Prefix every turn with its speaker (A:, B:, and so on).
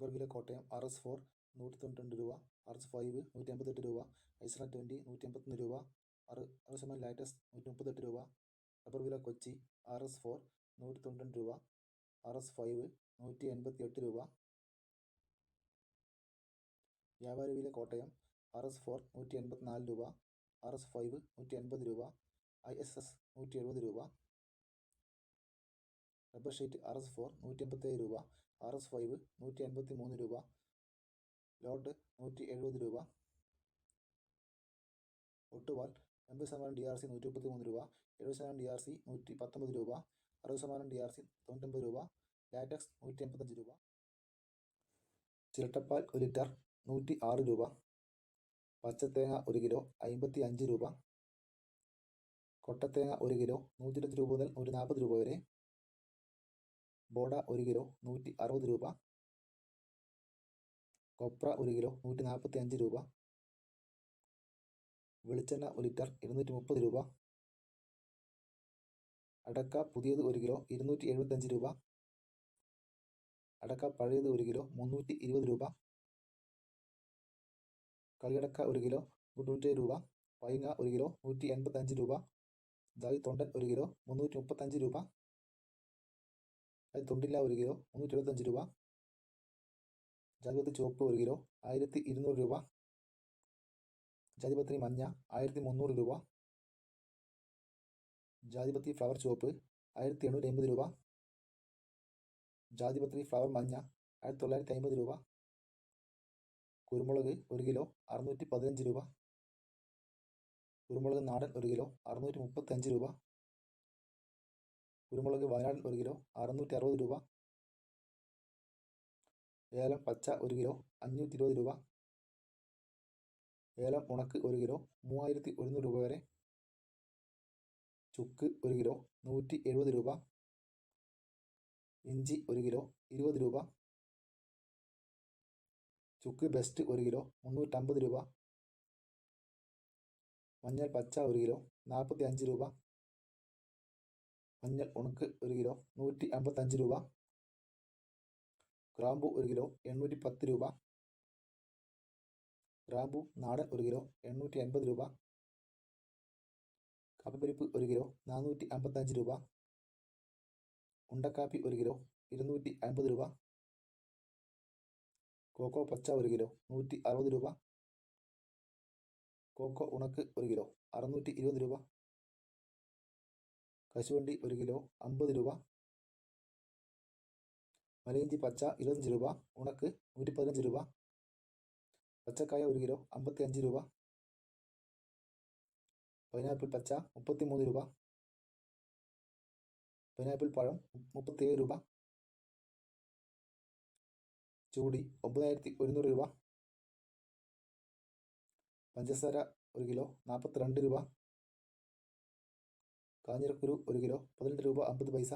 A: Rubber Kottayam R S four നൂറ്റി തൊണ്ണൂറ്റി രൂപ ആർ എസ് ഫൈവ് നൂറ്റി അമ്പത്തെട്ട് രൂപ ഐസ്ര ട്വന്റി നൂറ്റി അമ്പത്തൊന്ന് രൂപ R R S M latex നൂറ്റി മുപ്പത്തെട്ട് രൂപ റബ്ബർ വില കൊച്ചി ആർ എസ് ഫോർ നൂറ്റി തൊണ്ണൂറ്റി രൂപ ആർ എസ് ഫൈവ് നൂറ്റി എൺപത്തി എട്ട് രൂപ. വ്യാപാര വില കോട്ടയം ആർ എസ് ഫോർ നൂറ്റി എൺപത്തിനാല് രൂപ ആർ എസ് ഫൈവ് നൂറ്റി എൺപത് രൂപ ഐ എസ് എസ് നൂറ്റി എഴുപത് രൂപ. Rubber sheet R S four നൂറ്റി എൺപത്തേഴ് രൂപ. ആർ എസ് ഫൈവ് നൂറ്റി അൻപത്തി മൂന്ന് രൂപ. ലോട്ട് നൂറ്റി എഴുപത് രൂപ. ഒട്ടുപാൽ എൺപത് ശതമാനം ഡി ആർ സി നൂറ്റി മുപ്പത്തി മൂന്ന് രൂപ. എഴുപത് ശതമാനം ഡി ആർ സി നൂറ്റി പത്തൊമ്പത് രൂപ. അറുപത് ശതമാനം ഡി ആർ സി തൊണ്ണൂറ്റൊമ്പത് രൂപ. ലാറ്റക്സ് നൂറ്റി എൺപത്തഞ്ച് രൂപ. ചിരട്ടപ്പാൽ ഒരു ലിറ്റർ നൂറ്റി ആറ് രൂപ. പച്ചത്തേങ്ങ ഒരു കിലോ അമ്പത്തി അഞ്ച് രൂപ. കൊട്ടത്തേങ്ങ ഒരു കിലോ നൂറ്റി ഇരുപത് രൂപ മുതൽ നൂറ്റി നാൽപ്പത് രൂപ വരെ. ബോഡ ഒരു കിലോ നൂറ്റി അറുപത് രൂപ. കൊപ്ര ഒരു കിലോ നൂറ്റി നാൽപ്പത്തി അഞ്ച് രൂപ. വെളിച്ചെണ്ണ ഒരു ലിറ്റർ ഇരുന്നൂറ്റി മുപ്പത് രൂപ. അടക്ക പുതിയത് ഒരു കിലോ ഇരുന്നൂറ്റി എഴുപത്തഞ്ച് രൂപ. അടക്ക പഴയത് ഒരു കിലോ മുന്നൂറ്റി ഇരുപത് രൂപ. കളിയടക്ക ഒരു കിലോ തൊണ്ണൂറ്റി രൂപ. പൈങ്ങ ഒരു കിലോ നൂറ്റി എൺപത്തഞ്ച് രൂപ. ജാതി തൊണ്ടൻ ഒരു കിലോ മുന്നൂറ്റി മുപ്പത്തഞ്ച് രൂപ. അത് തൊണ്ടില്ല ഒരു കിലോ മുന്നൂറ്റി എഴുപത്തഞ്ച് രൂപ. ജാതിപത്രി ചുവപ്പ് ഒരു കിലോ ആയിരത്തി ഇരുന്നൂറ് രൂപ. ജാതിപത്രി മഞ്ഞ ആയിരത്തി മുന്നൂറ് രൂപ. ജാതിപത്രി ഫ്ലവർ ചുവപ്പ് ആയിരത്തി എണ്ണൂറ്റി അമ്പത് രൂപ. ജാതിപത്രി ഫ്ലവർ മഞ്ഞ ആയിരത്തി തൊള്ളായിരത്തി അമ്പത് രൂപ. കുരുമുളക് ഒരു കിലോ അറുന്നൂറ്റി പതിനഞ്ച് രൂപ. കുരുമുളക് നാടൻ ഒരു കിലോ അറുന്നൂറ്റി മുപ്പത്തഞ്ച് രൂപ. കുരുമുളക് വയനാടൻ ഒരു കിലോ അറുന്നൂറ്റി അറുപത് രൂപ. ഏലം പച്ച ഒരു കിലോ അഞ്ഞൂറ്റി ഇരുപത് രൂപ. ഏലം ഉണക്ക് ഒരു കിലോ മൂവായിരത്തി ഒരുന്നൂറ് രൂപ വരെ. ചുക്ക് ഒരു കിലോ നൂറ്റി എഴുപത് രൂപ. ഇഞ്ചി ഒരു കിലോ ഇരുപത് രൂപ. ചുക്ക് ബെസ്റ്റ് ഒരു കിലോ മുന്നൂറ്റമ്പത് രൂപ. മഞ്ഞൾ പച്ച ഒരു കിലോ നാൽപ്പത്തി അഞ്ച് രൂപ. മഞ്ഞൾ ഉണക്ക് ഒരു കിലോ നൂറ്റി അമ്പത്തഞ്ച് രൂപ. ഗ്രാമ്പു ഒരു കിലോ എണ്ണൂറ്റി പത്ത് രൂപ. ഗ്രാമ്പു നാടൻ ഒരു കിലോ എണ്ണൂറ്റി അൻപത് രൂപ. കാപ്പിപ്പരിപ്പ് ഒരു കിലോ നാനൂറ്റി അമ്പത്തഞ്ച് രൂപ. ഉണ്ടക്കാപ്പി ഒരു കിലോ ഇരുന്നൂറ്റി അൻപത് രൂപ. കോക്കോ പച്ച ഒരു കിലോ നൂറ്റി അറുപത് രൂപ. കോക്കോ ഉണക്ക് ഒരു കിലോ അറുന്നൂറ്റി ഇരുപത് രൂപ. കശുവണ്ടി ഒരു കിലോ അമ്പത് രൂപ. മലയിഞ്ചി പച്ച ഇരുപത്തഞ്ച് രൂപ. ഉണക്ക് നൂറ്റി പതിനഞ്ച് രൂപ. പച്ചക്കായ ഒരു കിലോ അമ്പത്തി അഞ്ച് രൂപ. പൈനാപ്പിൾ പച്ച മുപ്പത്തി മൂന്ന് രൂപ. പൈനാപ്പിൾ പഴം മുപ്പത്തിയേഴ് രൂപ. ചൂടി ഒമ്പതിനായിരത്തി ഒരുന്നൂറ് രൂപ. പഞ്ചസാര ഒരു കിലോ നാൽപ്പത്തിരണ്ട് രൂപ. കാഞ്ഞിരക്കുരു ഒരു കിലോ പതിനെട്ട് രൂപ അമ്പത് പൈസ